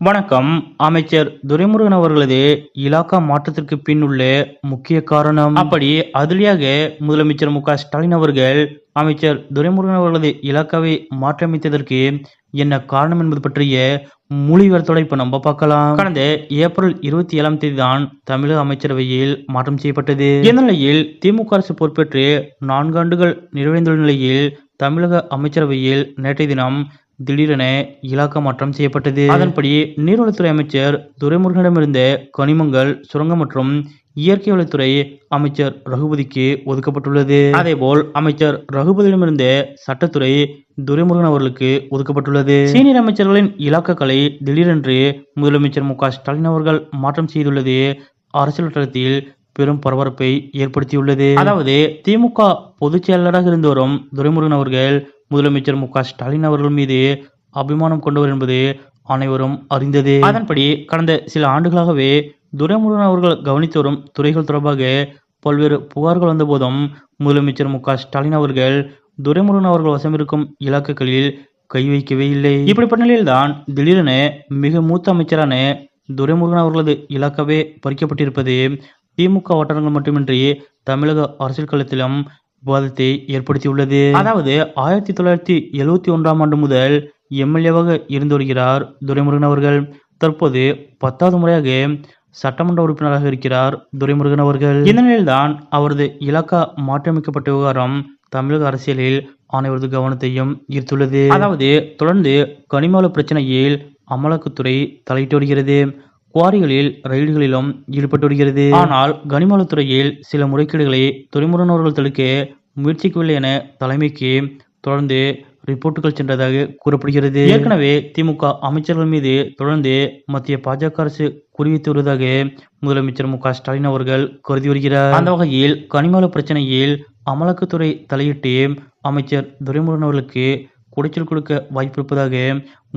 வணக்கம். அமைச்சர் துரைமுருகன் அவர்களது இலாக்கா மாற்றத்திற்கு பின் உள்ள முக்கிய காரணம். அப்படி அதிலியாக முதலமைச்சர் மு ஸ்டாலின் அவர்கள் அமைச்சர் துரைமுருகன் அவர்களது இலாக்காவை மாற்றியமைத்ததற்கு என்ன காரணம் என்பது பற்றிய மொழிவரத்தோட இப்ப நம்ம பார்க்கலாம். கடந்த ஏப்ரல் இருபத்தி ஏழாம் தேதி தான் தமிழக அமைச்சரவையில் மாற்றம் செய்யப்பட்டது. இந்த நிலையில் திமுக அரசு பொறுப்பேற்று நான்கு ஆண்டுகள் நிறைவடைந்துள்ள நிலையில் தமிழக அமைச்சரவையில் நேற்றைய தினம் திடீரென இலாக்கா மாற்றம் செய்யப்பட்டது. அதன்படி நீர்வளத்துறை அமைச்சர் துரைமுருகனிடமிருந்த கனிமங்கள் சுரங்கம் மற்றும் இயற்கை வளத்துறை அமைச்சர் ரகுபதிக்கு ஒதுக்கப்பட்டுள்ளது. அதேபோல் அமைச்சர் ரகுபதியிடமிருந்த சட்டத்துறை துரைமுருகன் அவர்களுக்கு ஒதுக்கப்பட்டுள்ளது. சீனியர் அமைச்சர்களின் இலாக்காக்களை திடீரென்று முதலமைச்சர் மு க ஸ்டாலின் அவர்கள் மாற்றம் செய்துள்ளது. அரசியல் வட்டாரத்தில் பெரும் பரபரப்பை ஏற்படுத்தியுள்ளது. அதாவது திமுக பொதுச் செயலாளராக இருந்து வரும் துரைமுருகன் அவர்கள் முதலமைச்சர் மு ஸ்டாலின் அவர்கள் மீது அபிமானம் கொண்டவர் என்பது அனைவரும் அறிந்தது. அதன்படி கடந்த சில ஆண்டுகளாகவே துரைமுருகன் அவர்கள் கவனித்து வரும் துறைகள் தொடர்பாக பல்வேறு புகார்கள் வந்தபோதும் முதலமைச்சர் மு ஸ்டாலின் அவர்கள் துரைமுருகன் அவர்கள் வசமிருக்கும் இலாக்குகளில் கை வைக்கவே இல்லை. இப்படிப்பட்ட நிலையில்தான் திடீரென மிக மூத்த அமைச்சரான துரைமுருகன் அவர்களது இலாக்காவே பறிக்கப்பட்டிருப்பது திமுக வட்டாரங்கள் மட்டுமின்றி தமிழக அரசியல் களத்திலும் விவாதத்தை ஏற்படுத்தியுள்ளது. அதாவது ஆயிரத்தி தொள்ளாயிரத்தி எழுவத்தி ஒன்றாம் ஆண்டு முதல் எம்எல்ஏவாக இருந்து வருகிறார் துரைமுருகன் அவர்கள். தற்போது பத்தாவது முறையாக சட்டமன்ற உறுப்பினராக இருக்கிறார் துரைமுருகன் அவர்கள். இந்த நிலையில்தான் அவரது இலாக்கா மாற்றியமைக்கப்பட்ட விவகாரம் தமிழக அரசியலில் அனைவரது கவனத்தையும் ஈர்த்துள்ளது. அதாவது தொடர்ந்து கனிமவள பிரச்சனையில் அமலாக்கத்துறை தலையிட்டு வருகிறது. குவாரிகளில் ரயில்களிலும் ஈடுபட்டு வருகிறது. ஆனால் கனிமவளத்துறையில் சில முறைகேடுகளை துறைமுருகன் அவர்கள் தடுக்க முயற்சிக்கவில்லை என தலைமைக்கு தொடர்ந்து ரிப்போர்ட்டுகள் சென்றதாக கூறப்படுகிறது. ஏற்கனவே திமுக அமைச்சர்கள் மீது தொடர்ந்து மத்திய பாஜக அரசு குறிவித்து வருவதாக முதலமைச்சர் மு க ஸ்டாலின் அவர்கள் கருதி வருகிறார். அந்த வகையில் கனிமவள பிரச்சனையில் அமலாக்கத்துறை தலையிட்டு அமைச்சர் துரைமுருகன் அவர்களுக்கு குடைச்சல் கொடுக்க வாய்ப்பு இருப்பதாக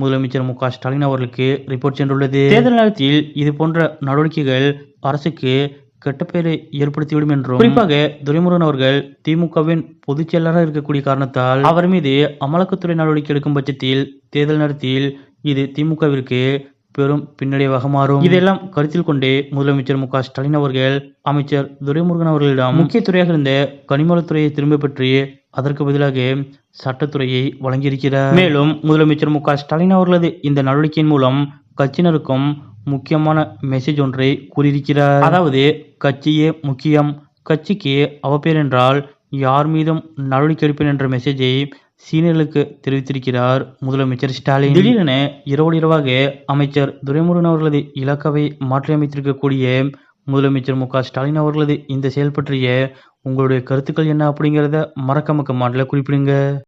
முதலமைச்சர் மு க ஸ்டாலின் அவர்களுக்கு ரிப்போர்ட் சென்றுள்ளது. தேர்தல் நேரத்தில் இது போன்ற நடவடிக்கைகள் அரசுக்கு கெட்ட பெயரை ஏற்படுத்திவிடும் என்றும் குறிப்பாக துரைமுருகன் அவர்கள் திமுகவின் பொதுச் செயலாளராக இருக்கக்கூடிய காரணத்தால் அவர் மீது அமலாக்கத்துறை நடவடிக்கை எடுக்கும் பட்சத்தில் தேர்தல் நேரத்தில் இது திமுகவிற்கு பெரும் பின்னடைவாக மாறும். இதெல்லாம் கருத்தில் கொண்டே முதலமைச்சர் மு ஸ்டாலின் அவர்கள் அமைச்சர் துரைமுருகன் அவர்களிடம் முக்கிய துறையாக இருந்த கனிமவளத்துறையை திரும்ப பெற்று அதற்கு பதிலாக சட்டத்துறையை வழங்கியிருக்கிறார். மேலும் முதலமைச்சர் மு ஸ்டாலின் அவர்களது இந்த நடவடிக்கையின் மூலம் கட்சியினருக்கும் முக்கியமான மெசேஜ் ஒன்றை கூறியிருக்கிறார். அதாவது கட்சியே முக்கியம் கட்சிக்கு அவப்பேர் என்றால் யார் மீதும் நடவடிக்கை எடுப்பேன் என்ற மெசேஜை சீனியர்களுக்கு தெரிவித்திருக்கிறார் முதலமைச்சர் ஸ்டாலின். திடீரென இரவோடு இரவாக அமைச்சர் துரைமுருகன் அவர்களது இலாக்காவை மாற்றியமைத்திருக்கக்கூடிய முதலமைச்சர் மு க ஸ்டாலின் அவர்களது இந்த செயல் பற்றிய உங்களுடைய கருத்துக்கள் என்ன அப்படிங்கிறத மறக்காம கமாண்டில் குறிப்பிடுங்க.